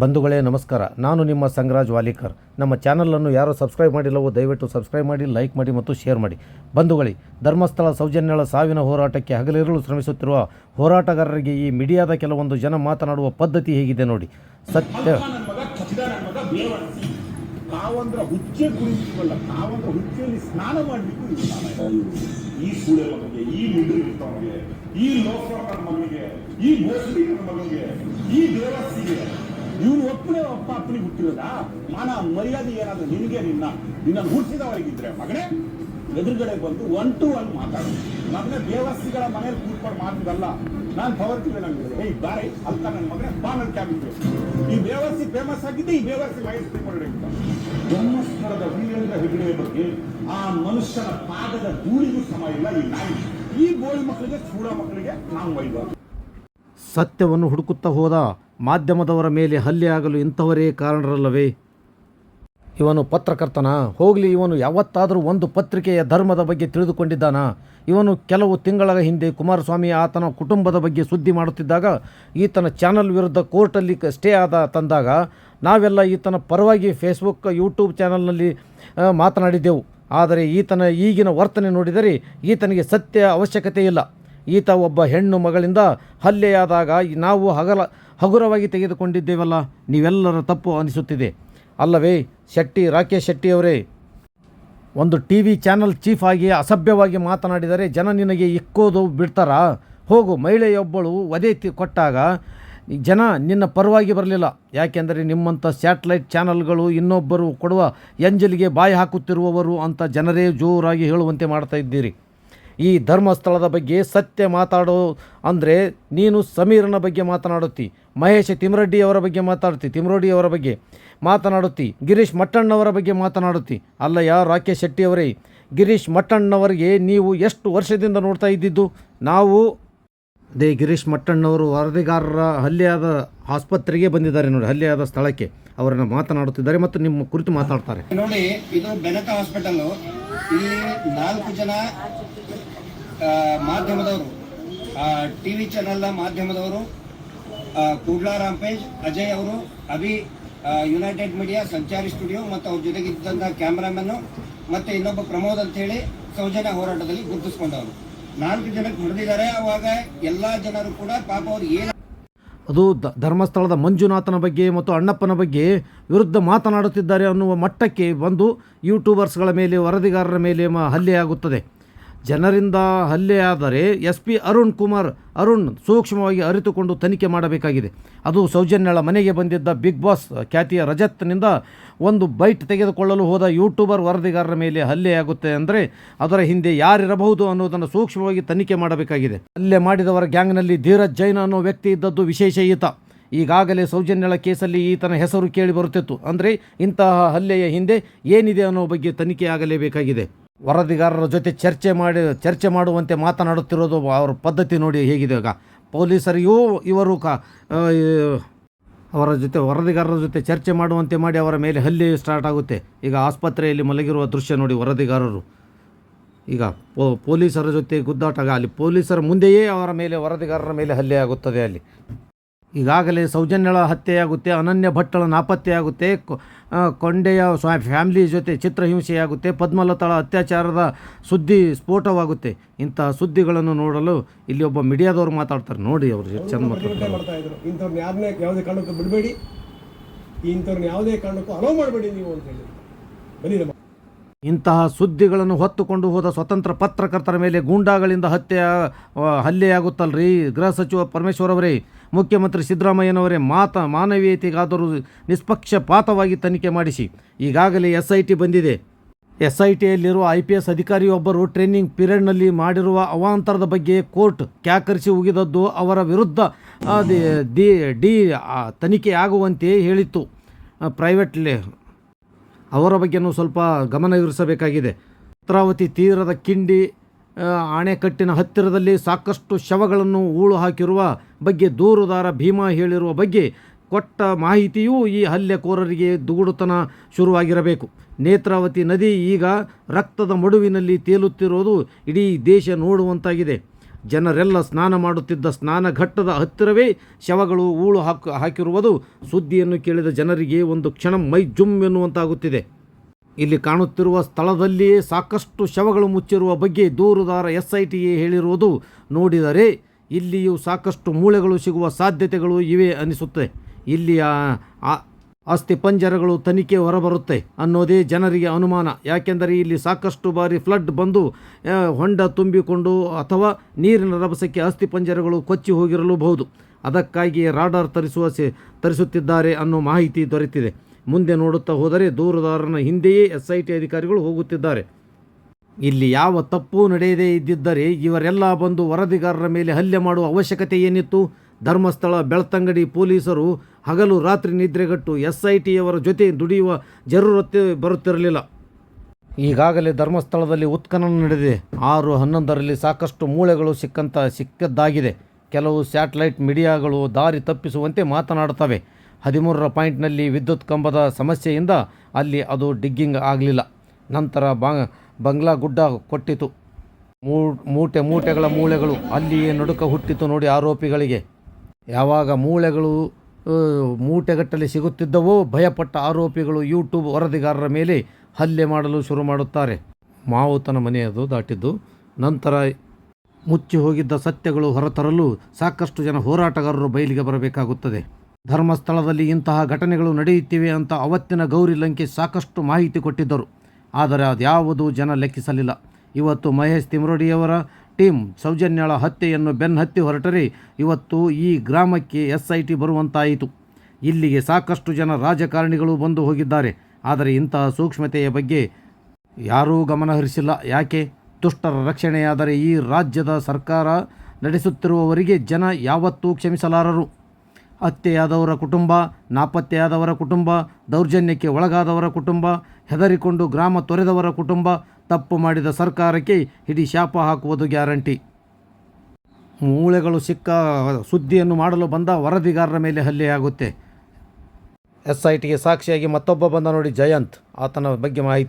ಬಂಧುಗಳೇ, ನಮಸ್ಕಾರ. ನಾನು ನಿಮ್ಮ ಸಂಗರಾಜ್ ವಾಲಿಕರ್. ನಮ್ಮ ಚಾನಲನ್ನು ಯಾರು ಸಬ್ಸ್ಕ್ರೈಬ್ ಮಾಡಿಲ್ಲವೋ ದಯವಿಟ್ಟು ಸಬ್ಸ್ಕ್ರೈಬ್ ಮಾಡಿ, ಲೈಕ್ ಮಾಡಿ ಮತ್ತು ಶೇರ್ ಮಾಡಿ. ಬಂಧುಗಳೇ, ಧರ್ಮಸ್ಥಳ ಸೌಜನ್ಯಳ ಸಾವಿನ ಹೋರಾಟಕ್ಕೆ ಹಗಲಿರುಳು ಶ್ರಮಿಸುತ್ತಿರುವ ಹೋರಾಟಗಾರರಿಗೆ ಈ ಮೀಡಿಯಾದ ಕೆಲವೊಂದು ಜನ ಮಾತನಾಡುವ ಪದ್ಧತಿ ಹೇಗಿದೆ ನೋಡಿ. ಸತ್ಯ. ಈ ಈ ಇವನು ಒಪ್ಪನೇ ಅಪ್ಪ ಅಪ್ಪನಿಗೆ ಹುಟ್ಟಿರೋದ? ಮಾನ, ಮರ್ಯಾದೆ ಏನಾದ್ರೂ ನಿನಗೆ ನಿನ್ನ ನಿನ್ನ ಹುಟ್ಟಿದವರಿಗಿದ್ರೆ ಮಗನೇ, ಎದುರುಗಡೆ ಬಂದು ಒನ್ ಟು ಒನ್ ಮಾತಾಡೋದು ಮಗನೇ, ದೇವಸ್ಥಿಗಳ ಮನೇಲಿ ಕೂತ್ಕೊಂಡು ಮಾತಿದಲ್ಲ, ನಾನು ಪವರ್ ಟಿವಿ ನಂಗೆ ಹೇ ಬಾರಿ, ಅಲ್ಕ ನನ್ನ ಮಗನೇ, ಬಾ ನನ್ನ ಈ ದೇವಸ್ಥಿ ಫೇಮಸ್ ಆಗಿದ್ದೆ, ಈ ಬೇವರ್ಸಿ ವಯಸ್ಸು ಅಂತ. ಬ್ರಹ್ಮಸ್ಥಳದ ವೀರೇಂದ್ರ ಹೆಗಡೆ ಬಗ್ಗೆ ಆ ಮನುಷ್ಯನ ಪಾದದ ಧೂಳಿಗೂ ಸಮ ಇಲ್ಲ, ಈ ನಾಯಿ. ಈ ಗೋಳಿ ಮಕ್ಕಳಿಗೆ, ಚೂಡ ಮಕ್ಕಳಿಗೆ ನಾವು ಒಯ್ಬಾರ್ದು ಸತ್ಯವನ್ನು ಹುಡುಕುತ್ತಾ ಹೋದ ಮಾಧ್ಯಮದವರ ಮೇಲೆ ಹಲ್ಲೆ ಆಗಲು ಇಂಥವರೇ ಕಾರಣರಲ್ಲವೇ? ಇವನು ಪತ್ರಕರ್ತನ. ಹೋಗಲಿ, ಇವನು ಯಾವತ್ತಾದರೂ ಒಂದು ಪತ್ರಿಕೆಯ ಧರ್ಮದ ಬಗ್ಗೆ ತಿಳಿದುಕೊಂಡಿದ್ದಾನ? ಇವನು ಕೆಲವು ತಿಂಗಳ ಹಿಂದೆ ಕುಮಾರಸ್ವಾಮಿ ಆತನ ಕುಟುಂಬದ ಬಗ್ಗೆ ಸುದ್ದಿ ಮಾಡುತ್ತಿದ್ದಾಗ ಈತನ ಚಾನಲ್ ವಿರುದ್ಧ ಕೋರ್ಟಲ್ಲಿ ಸ್ಟೇ ಆದ ತಂದಾಗ ನಾವೆಲ್ಲ ಈತನ ಪರವಾಗಿ ಫೇಸ್ಬುಕ್, ಯೂಟ್ಯೂಬ್ ಚಾನಲ್ನಲ್ಲಿ ಮಾತನಾಡಿದ್ದೆವು. ಆದರೆ ಈತನ ಈಗಿನ ವರ್ತನೆ ನೋಡಿದರೆ ಈತನಿಗೆ ಸತ್ಯ ಅವಶ್ಯಕತೆ ಇಲ್ಲ ಈತ ಒಬ್ಬ ಹೆಣ್ಣು ಮಗಳಿಂದ ಹಲ್ಲೆಯಾದಾಗ ನಾವು ಹಗಲ ಹಗುರವಾಗಿ ತೆಗೆದುಕೊಂಡಿದ್ದೇವಲ್ಲ, ನೀವೆಲ್ಲರ ತಪ್ಪು ಅನಿಸುತ್ತಿದೆ. ಅಲ್ಲವೇ, ಶೆಟ್ಟಿ, ರಾಕೇಶ್ ಶೆಟ್ಟಿಯವರೇ, ಒಂದು ಟಿ ವಿ ಚಾನಲ್ ಚೀಫ್ ಆಗಿ ಅಸಭ್ಯವಾಗಿ ಮಾತನಾಡಿದರೆ ಜನ ನಿನಗೆ ಇಕ್ಕೋದು ಬಿಡ್ತಾರಾ? ಹೋಗು, ಮಹಿಳೆಯೊಬ್ಬಳು ವಧೆ ಕೊಟ್ಟಾಗ ಜನ ನಿನ್ನ ಪರವಾಗಿ ಬರಲಿಲ್ಲ. ಯಾಕೆಂದರೆ ನಿಮ್ಮಂಥ ಸ್ಯಾಟಲೈಟ್ ಚಾನಲ್ಗಳು ಇನ್ನೊಬ್ಬರು ಕೊಡುವ ಎಂಜಲಿಗೆ ಬಾಯಿ ಹಾಕುತ್ತಿರುವವರು ಅಂತ ಜನರೇ ಜೋರಾಗಿ ಹೇಳುವಂತೆ ಮಾಡ್ತಾ ಇದ್ದೀರಿ. ಈ ಧರ್ಮಸ್ಥಳದ ಬಗ್ಗೆ ಸತ್ಯ ಮಾತಾಡೋ, ಅಂದರೆ ನೀನು ಸಮೀರನ ಬಗ್ಗೆ ಮಾತನಾಡುತ್ತಿ, ಮಹೇಶ್ ತಿಮ್ರೆಡ್ಡಿಯವರ ಬಗ್ಗೆ ಮಾತಾಡ್ತಿ ತಿಮ್ರಡ್ಡಿ ಅವರ ಬಗ್ಗೆ ಮಾತನಾಡುತ್ತಿ, ಗಿರೀಶ್ ಮಟ್ಟಣ್ಣವರ ಬಗ್ಗೆ ಮಾತನಾಡುತ್ತಿ. ಅಲ್ಲಯ್ಯ, ರಾಕೇಶ್ ಶೆಟ್ಟಿಯವರೇ ಗಿರೀಶ್ ಮಟ್ಟಣ್ಣವರಿಗೆ ನೀವು ಎಷ್ಟು ವರ್ಷದಿಂದ ನೋಡ್ತಾ ಇದ್ದಿದ್ದು? ನಾವು ಅದೇ ಗಿರೀಶ್ ಮಟ್ಟಣ್ಣವರು ವರದಿಗಾರರ ಹಲ್ಲೆಯಾದ ಆಸ್ಪತ್ರೆಗೆ ಬಂದಿದ್ದಾರೆ ನೋಡಿ, ಹಲ್ಲೆಯಾದ ಸ್ಥಳಕ್ಕೆ. ಅವರನ್ನು ಮಾತನಾಡುತ್ತಿದ್ದಾರೆ ಮತ್ತು ನಿಮ್ಮ ಕುರಿತು ಮಾತಾಡ್ತಾರೆ. ನೋಡಿ, ಇದು ಬೆನಕ ಹಾಸ್ಪಿಟಲ್ ಇಲ್ಲಿ ನಾಲ್ಕು ಜನ ಆ, ಟಿ ವಿ ಚಾನೆಲ್ನ ಮಾಧ್ಯಮದವರು ಕೂಡ್ಲಾ ರಾಂಪೇಜ್ ಅಜಯ್ ಅವರು Abhi United Media Sanchari Studio ಮತ್ತು ಅವ್ರ ಜೊತೆಗಿದ್ದಂಥ ಕ್ಯಾಮ್ರಾಮನ್ನು ಮತ್ತೆ ಇನ್ನೊಬ್ಬ ಪ್ರಮೋದ್ ಅಂತ ಹೇಳಿ ಸೌಜನ್ಯ ಹೋರಾಟದಲ್ಲಿ ಗುರುತಿಸ್ಕೊಂಡವರು. ನಾಲ್ಕು ಜನಕ್ಕೆ ಹೊಡೆದಿದ್ದಾರೆ ಅವಾಗ ಎಲ್ಲಾ ಜನರು ಕೂಡ ಪಾಪ ಅವ್ರು ಏನು ಅದು ಧರ್ಮಸ್ಥಳದ ಮಂಜುನಾಥನ ಬಗ್ಗೆ ಮತ್ತು ಅಣ್ಣಪ್ಪನ ಬಗ್ಗೆ ವಿರುದ್ಧ ಮಾತನಾಡುತ್ತಿದ್ದಾರೆ ಅನ್ನುವ ಮಟ್ಟಕ್ಕೆ ಬಂದು ಯೂಟ್ಯೂಬರ್ಸ್ಗಳ ಮೇಲೆ ವರದಿಗಾರರ ಮೇಲೆ ಹಲ್ಲೆಯಾಗುತ್ತದೆ ಜನರಿಂದ ಹಲ್ಲೆಯಾದರೆ ಎಸ್ ಪಿ ಅರುಣ್ ಕುಮಾರ್ ಅರುಣ್ ಸೂಕ್ಷ್ಮವಾಗಿ ಅರಿತುಕೊಂಡು ತನಿಖೆ ಮಾಡಬೇಕಾಗಿದೆ. ಅದು ಸೌಜನ್ಯಳ ಮನೆಗೆ ಬಂದಿದ್ದ ಬಿಗ್ ಬಾಸ್ ಖ್ಯಾತಿಯ ರಜತ್ನಿಂದ ಒಂದು ಬೈಟ್ ತೆಗೆದುಕೊಳ್ಳಲು ಹೋದ ಯೂಟ್ಯೂಬರ್ ವರದಿಗಾರರ ಮೇಲೆ ಹಲ್ಲೆಯಾಗುತ್ತೆ ಅಂದರೆ ಅದರ ಹಿಂದೆ ಯಾರಿರಬಹುದು ಅನ್ನೋದನ್ನು ಸೂಕ್ಷ್ಮವಾಗಿ ತನಿಖೆ ಮಾಡಬೇಕಾಗಿದೆ. ಹಲ್ಲೆ ಮಾಡಿದವರ ಗ್ಯಾಂಗ್ನಲ್ಲಿ ಧೀರಜ್ ಜೈನ್ ಅನ್ನೋ ವ್ಯಕ್ತಿ ಇದ್ದದ್ದು ವಿಶೇಷ ಈತ. ಈಗಾಗಲೇ ಸೌಜನ್ಯಳ ಕೇಸಲ್ಲಿ ಈತನ ಹೆಸರು ಕೇಳಿ ಬರುತ್ತಿತ್ತು. ಅಂದರೆ ಇಂತಹ ಹಲ್ಲೆಯ ಹಿಂದೆ ಏನಿದೆ ಅನ್ನೋ ಬಗ್ಗೆ ತನಿಖೆ ಆಗಲೇಬೇಕಾಗಿದೆ. ವರದಿಗಾರರ ಜೊತೆ ಚರ್ಚೆ ಮಾಡಿ, ಚರ್ಚೆ ಮಾಡುವಂತೆ ಮಾತನಾಡುತ್ತಿರೋದು ಅವರ ಪದ್ಧತಿ ನೋಡಿ ಹೇಗಿದೆ ಈಗ. ಪೊಲೀಸರಿಗೂ ಇವರು ಕ ಅವರ ಜೊತೆ, ವರದಿಗಾರರ ಜೊತೆ ಚರ್ಚೆ ಮಾಡುವಂತೆ ಮಾಡಿ ಅವರ ಮೇಲೆ ಹಲ್ಲೆ ಸ್ಟಾರ್ಟ್ ಆಗುತ್ತೆ. ಈಗ ಆಸ್ಪತ್ರೆಯಲ್ಲಿ ಮಲಗಿರುವ ದೃಶ್ಯ ನೋಡಿ ವರದಿಗಾರರು. ಈಗ ಪೊಲೀಸರ ಜೊತೆ ಗುದ್ದಾಟ, ಅಲ್ಲಿ ಪೊಲೀಸರ ಮುಂದೆಯೇ ಅವರ ಮೇಲೆ, ವರದಿಗಾರರ ಮೇಲೆ ಹಲ್ಲೆ ಆಗುತ್ತದೆ ಅಲ್ಲಿ. ಈಗಾಗಲೇ ಸೌಜನ್ಯಳ ಹತ್ಯೆಯಾಗುತ್ತೆ ಅನನ್ಯ ಭಟ್ಟಳ ನಾಪತ್ತೆಯಾಗುತ್ತೆ ಕೊಂಡೆಯ ಸ್ವಾ ಫ್ಯಾಮಿಲಿ ಜೊತೆ ಚಿತ್ರಹಿಂಸೆಯಾಗುತ್ತೆ ಪದ್ಮಲತಾಳ ಅತ್ಯಾಚಾರದ ಸುದ್ದಿ ಸ್ಫೋಟವಾಗುತ್ತೆ. ಇಂಥ ಸುದ್ದಿಗಳನ್ನು ನೋಡಲು ಇಲ್ಲಿ ಒಬ್ಬ ಮೀಡಿಯಾದವರು ಮಾತಾಡ್ತಾರೆ. ನೋಡಿ ಅವರು ಚಂದ ಮಾತಾಡ್ತಾರೆ. ಇಂಥವ್ರನ್ನ ಯಾರನ್ನೇ ಯಾವುದೇ ಕಾರಣಕ್ಕೂ ಬಿಡಬೇಡಿ. ಇಂಥವ್ರನ್ನ ಯಾವುದೇ ಕಾರಣಕ್ಕೂ ಅಲೋ ಮಾಡಬೇಡಿ ನೀವು ಅಂತ ಹೇಳಿ ಬನ್ನಿ ಇಂತಹ ಸುದ್ದಿಗಳನ್ನು ಹೊತ್ತುಕೊಂಡು ಹೋದ ಸ್ವತಂತ್ರ ಪತ್ರಕರ್ತರ ಮೇಲೆ ಗೂಂಡಾಗಳಿಂದ ಹತ್ಯೆ ಹಲ್ಲೆಯಾಗುತ್ತಲ್ರಿ? ಗೃಹ ಸಚಿವ ಪರಮೇಶ್ವರ್ ಅವರೇ ಮುಖ್ಯಮಂತ್ರಿ ಸಿದ್ದರಾಮಯ್ಯನವರೇ ಮಾತ ಮಾನವೀಯತೆಗಾದರೂ ನಿಷ್ಪಕ್ಷಪಾತವಾಗಿ ತನಿಖೆ ಮಾಡಿಸಿ. ಈಗಾಗಲೇ ಎಸ್ ಐ ಟಿ ಬಂದಿದೆ. ಎಸ್ ಐ ಟಿಯಲ್ಲಿರುವ ಐ ಪಿ ಎಸ್ ಅಧಿಕಾರಿಯೊಬ್ಬರು ಟ್ರೈನಿಂಗ್ ಪೀರಿಯಡ್ನಲ್ಲಿ ಮಾಡಿರುವ ಅವಾಂತರದ ಬಗ್ಗೆ ಕೋರ್ಟ್ ಕ್ಯಾಕರಿಸಿ ಉಗಿದದ್ದು ಅವರ ವಿರುದ್ಧ ಡಿ ಡಿ ತನಿಖೆ ಆಗುವಂತೆ ಹೇಳಿತ್ತು. ಪ್ರೈವೇಟ್ ಅವರ ಬಗ್ಗೆನೂ ಸ್ವಲ್ಪ ಗಮನವಿರಿಸಬೇಕಾಗಿದೆ ಭದ್ರಾವತಿ ತೀರದ ಕಿಂಡಿ ಆ, ಅಣೆಕಟ್ಟಿನ ಹತ್ತಿರದಲ್ಲಿ ಸಾಕಷ್ಟು ಶವಗಳನ್ನು ಹೂಳು ಹಾಕಿರುವ ಬಗ್ಗೆ ದೂರುದಾರ ಭೀಮಾ ಹೇಳಿರುವ ಬಗ್ಗೆ ಕೊಟ್ಟ ಮಾಹಿತಿಯೂ ಈ ಹಲ್ಲೆಕೋರರಿಗೆ ದುಗುಡುತನ ಶುರುವಾಗಿರಬೇಕು. ನೇತ್ರಾವತಿ ನದಿ ಈಗ ರಕ್ತದ ಮಡುವಿನಲ್ಲಿ ತೇಲುತ್ತಿರುವುದು ಇಡೀ ದೇಶ ನೋಡುವಂತಾಗಿದೆ. ಜನರೆಲ್ಲ ಸ್ನಾನ ಮಾಡುತ್ತಿದ್ದ ಸ್ನಾನಘಟ್ಟದ ಹತ್ತಿರವೇ ಶವಗಳು ಹೂಳು ಹಾಕು ಹಾಕಿರುವುದು ಸುದ್ದಿಯನ್ನು ಕೇಳಿದ ಜನರಿಗೆ ಒಂದು ಕ್ಷಣ ಮೈ ಜುಮ್ ಎನ್ನುವಂತಾಗುತ್ತಿದೆ. ಇಲ್ಲಿ ಕಾಣುತ್ತಿರುವ ಸ್ಥಳದಲ್ಲಿಯೇ ಸಾಕಷ್ಟು ಶವಗಳು ಮುಚ್ಚಿರುವ ಬಗ್ಗೆ ದೂರುದಾರ ಎಸ್ ಐ ಟಿಗೆ ಹೇಳಿರುವುದು ನೋಡಿದರೆ ಇಲ್ಲಿಯೂ ಸಾಕಷ್ಟು ಮೂಳೆಗಳು ಸಿಗುವ ಸಾಧ್ಯತೆಗಳು ಇವೆ ಅನಿಸುತ್ತೆ. ಇಲ್ಲಿಯ ಅಸ್ಥಿ ಪಂಜರಗಳು ತನಿಖೆ ಹೊರಬರುತ್ತೆ ಅನ್ನೋದೇ ಜನರಿಗೆ ಅನುಮಾನ. ಯಾಕೆಂದರೆ ಇಲ್ಲಿ ಸಾಕಷ್ಟು ಬಾರಿ ಫ್ಲಡ್ ಬಂದು ಹೊಂಡ ತುಂಬಿಕೊಂಡು ಅಥವಾ ನೀರಿನ ರಭಸಕ್ಕೆ ಅಸ್ಥಿ ಪಂಜರಗಳು ಕೊಚ್ಚಿ ಹೋಗಿರಲೂಬಹುದು. ಅದಕ್ಕಾಗಿ ರಾಡಾರ್ ತರಿಸುವ ತರಿಸುತ್ತಿದ್ದಾರೆ ಅನ್ನೋ ಮಾಹಿತಿ ದೊರೆತಿದೆ. ಮುಂದೆ ನೋಡುತ್ತಾ ಹೋದರೆ ದೂರುದಾರನ ಹಿಂದೆಯೇ ಎಸ್ ಐ ಟಿ ಅಧಿಕಾರಿಗಳು ಹೋಗುತ್ತಿದ್ದಾರೆ. ಇಲ್ಲಿ ಯಾವ ತಪ್ಪು ನಡೆಯದೇ ಇದ್ದಿದ್ದರೆ ಇವರೆಲ್ಲ ಬಂದು ವರದಿಗಾರರ ಮೇಲೆ ಹಲ್ಲೆ ಮಾಡುವ ಅವಶ್ಯಕತೆ ಏನಿತ್ತು? ಧರ್ಮಸ್ಥಳ, ಬೆಳ್ತಂಗಡಿ ಪೊಲೀಸರು ಹಗಲು ರಾತ್ರಿ ನಿದ್ರೆಗಟ್ಟು ಎಸ್ ಐ ಟಿಯವರ ಜೊತೆ ದುಡಿಯುವ ಜರೂರತ್ತೆ ಬರುತ್ತಿರಲಿಲ್ಲ. ಈಗಾಗಲೇ ಧರ್ಮಸ್ಥಳದಲ್ಲಿ ಉತ್ಖನನ ನಡೆದಿದೆ. ಆರು ಹನ್ನೊಂದರಲ್ಲಿ ಸಾಕಷ್ಟು ಮೂಳೆಗಳು ಸಿಕ್ಕಂತ ಸಿಕ್ಕದ್ದಾಗಿದೆ. ಕೆಲವು ಸ್ಯಾಟಲೈಟ್ ಮೀಡಿಯಾಗಳು ದಾರಿ ತಪ್ಪಿಸುವಂತೆ ಮಾತನಾಡುತ್ತವೆ. ಹದಿಮೂರರ ಪಾಯಿಂಟ್ನಲ್ಲಿ ವಿದ್ಯುತ್ ಕಂಬದ ಸಮಸ್ಯೆಯಿಂದ ಅಲ್ಲಿ ಅದು ಡಿಗ್ಗಿಂಗ್ ಆಗಲಿಲ್ಲ. ನಂತರ ಬಾ ಬಂಗ್ಲಾ ಗುಡ್ಡ ಕೊಟ್ಟಿತು ಮೂಟೆ, ಮೂಟೆಗಳ ಮೂಳೆಗಳು ಅಲ್ಲಿಯೇ ನಡುಕ ಹುಟ್ಟಿತು ನೋಡಿ ಆರೋಪಿಗಳಿಗೆ. ಯಾವಾಗ ಮೂಳೆಗಳು ಮೂಟೆಗಟ್ಟಲೆ ಸಿಗುತ್ತಿದ್ದವೋ ಭಯಪಟ್ಟ ಆರೋಪಿಗಳು ಯೂಟ್ಯೂಬ್ ವರದಿಗಾರರ ಮೇಲೆ ಹಲ್ಲೆ ಮಾಡಲು ಶುರು ಮಾಡುತ್ತಾರೆ. ಮಾವುತನ ಮನೆಯದು ದಾಟಿದ್ದು, ನಂತರ ಮುಚ್ಚಿ ಹೋಗಿದ್ದ ಸತ್ಯಗಳು ಹೊರತರಲು ಸಾಕಷ್ಟು ಜನ ಹೋರಾಟಗಾರರು ಬಯಲಿಗೆ ಬರಬೇಕಾಗುತ್ತದೆ. ಧರ್ಮಸ್ಥಳದಲ್ಲಿ ಇಂತಹ ಘಟನೆಗಳು ನಡೆಯುತ್ತಿವೆ ಅಂತ ಅವತ್ತಿನ ಗೌರಿ ಲಂಕೆ ಸಾಕಷ್ಟು ಮಾಹಿತಿ ಕೊಟ್ಟಿದ್ದರು. ಆದರೆ ಅದ್ಯಾವುದೂ ಜನ ಲೆಕ್ಕಿಸಲಿಲ್ಲ. ಇವತ್ತು ಮಹೇಶ್ ತಿಮ್ರೋಡಿಯವರ ಟೀಮ್ ಸೌಜನ್ಯಳ ಹತ್ಯೆಯನ್ನು ಬೆನ್ನತ್ತಿ ಹೊರಟರೆ ಇವತ್ತು ಈ ಗ್ರಾಮಕ್ಕೆ ಎಸ್ ಐ ಟಿ ಬರುವಂತಾಯಿತು. ಇಲ್ಲಿಗೆ ಸಾಕಷ್ಟು ಜನ ರಾಜಕಾರಣಿಗಳು ಬಂದು ಹೋಗಿದ್ದಾರೆ. ಆದರೆ ಇಂತಹ ಸೂಕ್ಷ್ಮತೆಯ ಬಗ್ಗೆ ಯಾರೂ ಗಮನ ಹರಿಸಿಲ್ಲ. ಯಾಕೆ? ದುಷ್ಟರ ರಕ್ಷಣೆಯಾದರೆ ಈ ರಾಜ್ಯದ ಸರ್ಕಾರ ನಡೆಸುತ್ತಿರುವವರಿಗೆ ಜನ ಯಾವತ್ತೂ ಕ್ಷಮಿಸಲಾರರು. ಹತ್ಯೆಯಾದವರ ಕುಟುಂಬ, ನಾಪತ್ತೆಯಾದವರ ಕುಟುಂಬ, ದೌರ್ಜನ್ಯಕ್ಕೆ ಒಳಗಾದವರ ಕುಟುಂಬ, ಹೆದರಿಕೊಂಡು ಗ್ರಾಮ ತೊರೆದವರ ಕುಟುಂಬ, ತಪ್ಪು ಮಾಡಿದ ಸರ್ಕಾರಕ್ಕೆ ಇಡೀ ಶಾಪ ಹಾಕುವುದು ಗ್ಯಾರಂಟಿ. ಮೂಳೆಗಳು ಸಿಕ್ಕ ಸುದ್ದಿಯನ್ನು ಮಾಡಲು ಬಂದ ವರದಿಗಾರರ ಮೇಲೆ ಹಲ್ಲೆಯಾಗುತ್ತೆ. ಎಸ್ ಐ ಟಿಗೆ ಸಾಕ್ಷಿಯಾಗಿ ಮತ್ತೊಬ್ಬ ಬಂದ ನೋಡಿ ಜಯಂತ್. ಆತನ ಬಗ್ಗೆ ಮಾಹಿತಿ